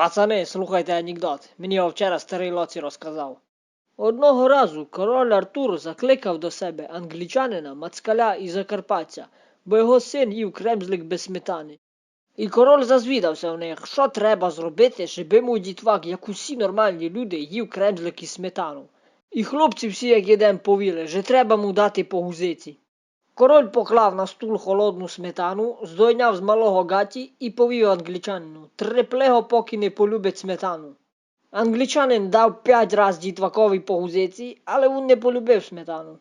Пацани, слухайте анекдот. Мені його вчора старий Лоці розказав. Одного разу король Артур закликав до себе англічанина, мацкаля і закарпаття, бо його син їв кремзлик без сметани. І король зазвідався в них, що треба зробити, щоб мій дітвак, як усі нормальні люди, їв кремзлик і сметану. І хлопці всі, як єдем, повіли, що треба му дати по гузиці. Король поклав на стул холодну сметану, здойняв з малого гаті і повів англічанину, треплего, поки не полюбить сметану. Англічанин дав п'ять раз дітвакові по гузиці, але він не полюбив сметану.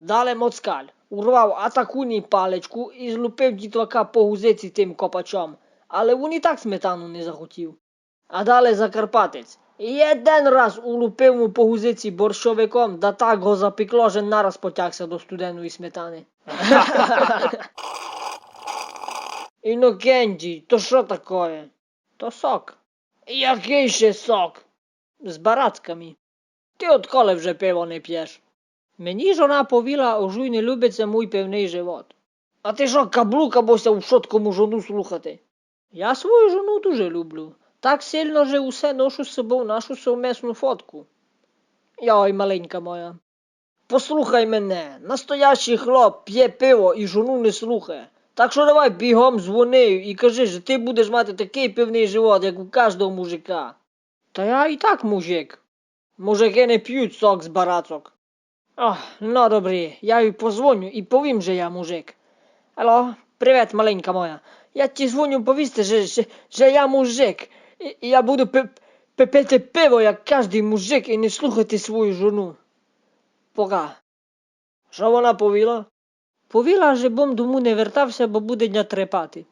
Далі моцкаль, урвав атакуні паличку і злупив дітвака по гузиці тим копачом, але він і так сметану не захотів. А далі закарпатець. Один раз улупив му по гузиці борщовиком, да так го запекло, що нараз потягся до студеної сметани. Інокенті, то що таке? То сок. Який ще сок? З барацками. Ти отколи вже пиво не п'єш? Мені жона повіла, ожуй не любиться мій певний живот. А ти що, каблука бося у шоткому жону слухати? Я свою жону дуже люблю. Так сильно, що усе ношу з собою нашу совмесну фотку. Йой, маленька моя. Послухай мене, настоящий хлоп п'є пиво і жону не слухає. Так що давай бігом дзвони і кажи, що ти будеш мати такий пивний живот, як у кожного мужика. Та я і так мужик. Мужики не п'ють сок з барацок. Ох, ну добре, я їй позвоню і повім, що я мужик. Алло, привіт, маленька моя. Я ті дзвоню повісти, що, що, що я мужик. І, і я буду пи, пи, пити пиво, як кожний мужик, і не слухати свою жону. Пока. Що вона повіла? Повіла, що бом дому не вертався, бо буде дня трепати.